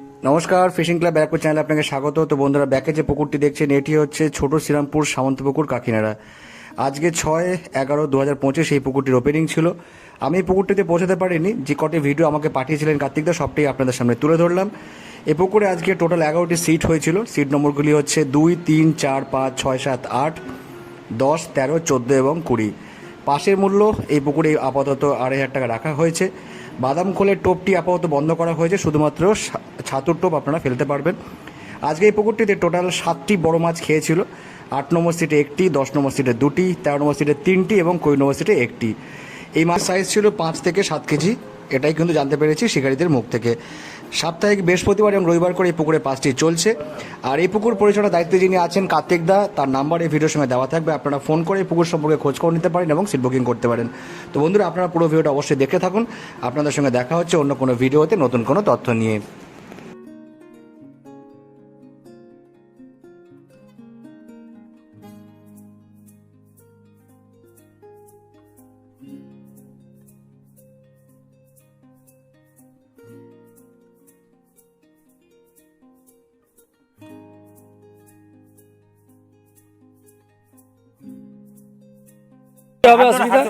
নমস্কার, fishing club Barrackpore চ্যানেলে আপনাকে স্বাগত। তো বন্ধুরা, ব্যাকে যে পুকুরটি দেখছেন, এটি হচ্ছে ছোট শ্রীরামপুর সামন্তপুকুর কাকিনাড়া। আজকে ছয় এগারো দু হাজার পঁচিশ এই পুকুরটির ওপেনিং ছিল। আমি এই পুকুরটিতে পৌঁছাতে পারিনি। যে কটি ভিডিও আমাকে পাঠিয়েছিলেন কার্তিকদা সবটাই আপনাদের সামনে তুলে ধরলাম। এই পুকুরে আজকে টোটাল এগারোটি সিট হয়েছিল। সিট নম্বরগুলি হচ্ছে দুই, তিন, চার, পাঁচ, ছয়, সাত, আট, দশ, তেরো, চোদ্দ এবং কুড়ি। পাশের মূল্য এই পুকুরে আপাতত আড়াই হাজার টাকা রাখা হয়েছে। বাদাম খোলের টোপটি আপাতত বন্ধ করা হয়েছে, শুধুমাত্র ছাতুর টোপ আপনারা ফেলতে পারবেন। আজকে এই পুকুরটিতে টোটাল সাতটি বড় মাছ খেয়েছিল, আট নম্বর সিটে একটি, দশ নম্বর সিটে দুটি, তেরো নম্বর সিটে তিনটি এবং কুড়ি নম্বর সিটে একটি। এই মাছ সাইজ ছিল পাঁচ থেকে সাত কেজি। এটাই কিন্তু জানতে পেরেছি শিকারীদের মুখ থেকে। সাপ্তাহিক বৃহস্পতিবার এবং রবিবার করে এই পুকুরে পাঁচটি চলছে। আর এই পুকুর পরিচালনার দায়িত্বে যিনি আছেন কার্তিক দা, তার নাম্বার এই ভিডিওর সঙ্গে দেওয়া থাকবে। আপনারা ফোন করে এই পুকুর সম্পর্কে খোঁজ খবর নিতে পারেন এবং সিট বুকিং করতে পারেন। তো বন্ধুরা, আপনারা পুরো ভিডিওটা অবশ্যই দেখে থাকুন। আপনাদের সঙ্গে দেখা হচ্ছে অন্য কোনো ভিডিওতে নতুন কোনো তথ্য নিয়ে। হবে অসুবিধা?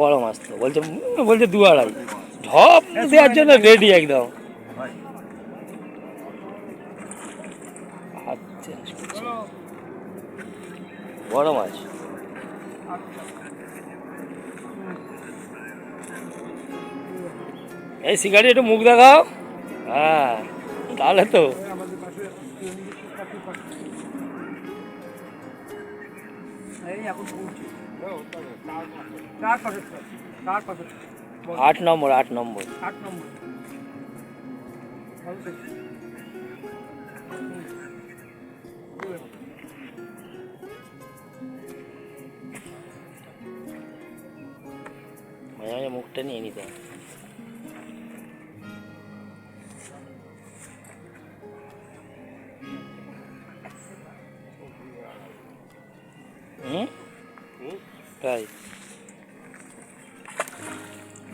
বড় মাছ তো বলছে বলছে দু আড়াই। ঢপ দেওয়ার জন্য রেডি একদম। আচ্ছা বড় মাছ। এই শিকারি একটু মুখ দেখাও। হ্যাঁ তাহলে তো। আট নম্বর আট নম্বর। মাঝে মাঝে মুখটা নিয়ে নিতে হবে।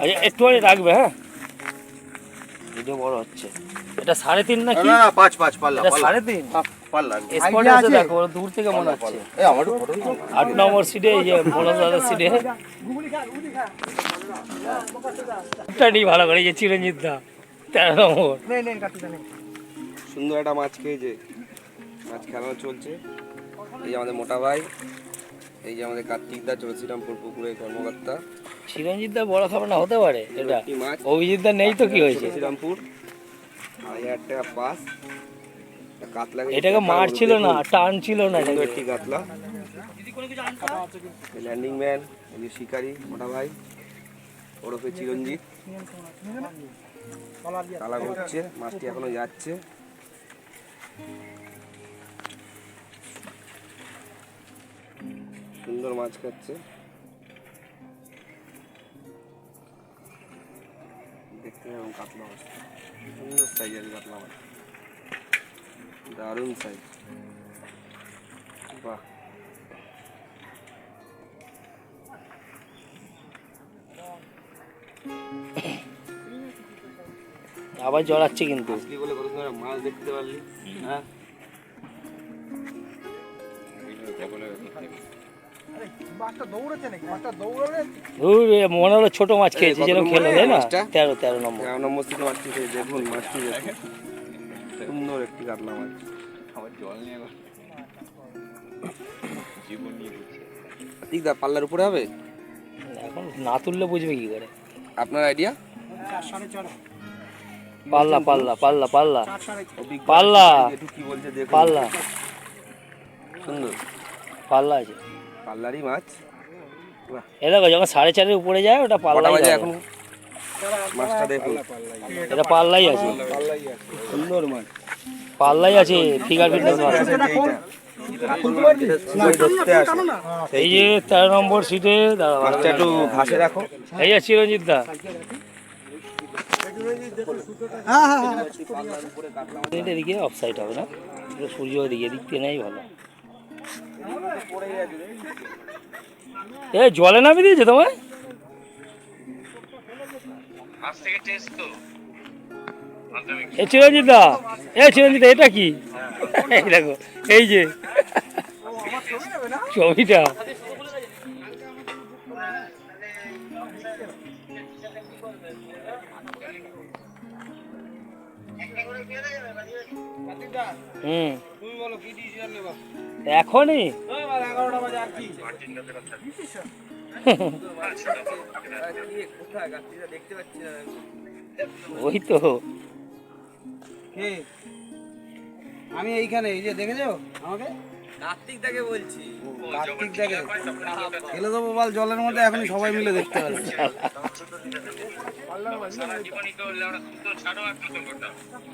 আচ্ছা একটুখানি রাখবে হ্যাঁ? ভিডিও বড় হচ্ছে। এটা সাড়ে তিন নাকি না না পাঁচ পাঁচ পাল্লা এটা সাড়ে তিন? পাল্লা স্পটে আছে দেখো দূর থেকে মনে হচ্ছে। এই আমার আট নম্বর সিটে এই যে মনোজ দাদার সিটে একটা নেই ভালো করে যে চিরঞ্জিত দা। তেরো নম্বর। সুন্দর একটা মাছ খেয়েছে মাছ খেলানো চলছে। এই যে আমাদের মোটা ভাই এই যে আমাদের কার্তিক দা চলছিরামপুর পুকুরের কর্মকর্তা। চিরঞ্জিত দা বড় খাবার না হতে পারে এটা। অভিজিৎ দা নেই তো কি হয়েছে? শ্রীরামপুর আড়াই হাজার টাকা পাস। কাতলা এটাকে কাতলা মার ছিল না। টান ছিল না একটি কাতলা। ল্যান্ডিং ম্যান শিকারি মোটা ভাই। ওরফে চিরঞ্জিত। তালা করছে মাছটি এখনও যাচ্ছে। সুন্দর মাছ খাচ্ছে। দেখতে পাবেন কাতলা মাছ। সুন্দর সাইজের কাতলা মাছ। দারুণ সাইজ বাহ। আবার জল জড়াচ্ছে কিন্তু। আসলি বলে কত সুন্দর মাছ দেখতে পারলি। হ্যাঁ। মনে হলো ছোট মাছ খেয়েছে নম্বরে খেলো তাই না? তেরো তেরো নম্বর। তেরো নম্বর থেকে মাছটি খেয়ে দেখুন মাছটি সুন্দর একটি কাতলা মাছ। ঠিক দা পাল্লার উপরে হবে? এখন না তুললে বুঝবে কি করে। আপনার আইডিয়া পাল্লা পাল্লা পাল্লা পাল্লা। পাল্লা। পাল্লা। সুন্দর। পাল্লা আছে। পাল্লারই মাছ। এ দেখো যখন সাড়ে চারের উপরে যায় ওটা কটা পাল্লাই এখন? মাছটা দেখুন। এটা পাল্লাই আছে। সুন্দর মাছ। পাল্লাই আছে ফিগার মাছ। এই যে তেরো নম্বর সিটে দাঁড়া মাছটা একটু ঘাসে রাখো। এই যে চিরঞ্জিত দা। এটা এদিকে অফ সাইড হবে না। পুরো সূর্য ওদিকে এদিক থেকে নেই ভালো। এ, জলে নামি দিয়েছে তোমায়? এ এ, চিরঞ্জিত, এটা কি? দেখো, এই যে। ছবিটা। হুম। এখনই? ওই তো। কে? আমি এইখানে এই যে দেখেছ আমাকে? কার্তিক দাকে বলছি। কার্তিক ফেলে দেবো বল জলের মধ্যে এখনই সবাই মিলে দেখতে পারবে ওকে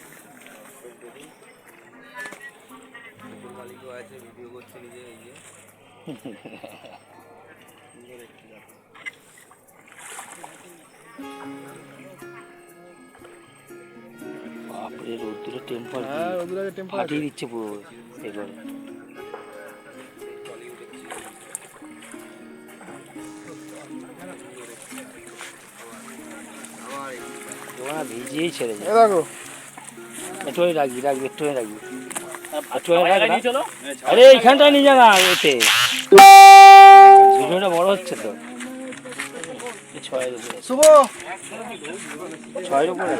মালিকও আছে ভিডিও করছে নিজে এই যে। বাপরে রোদ্দুরের টেম্পার ফাটিয়ে দিচ্ছে পুরো এবারে। ভিজিয়েই ছেড়ে যায়। রাখবি রাখবি একটুখানি রাখবি। আরে এইখানটা নিয়ে যা না এতে। ভিডিওটা বড় হচ্ছে তো। ছয়ের উপরে।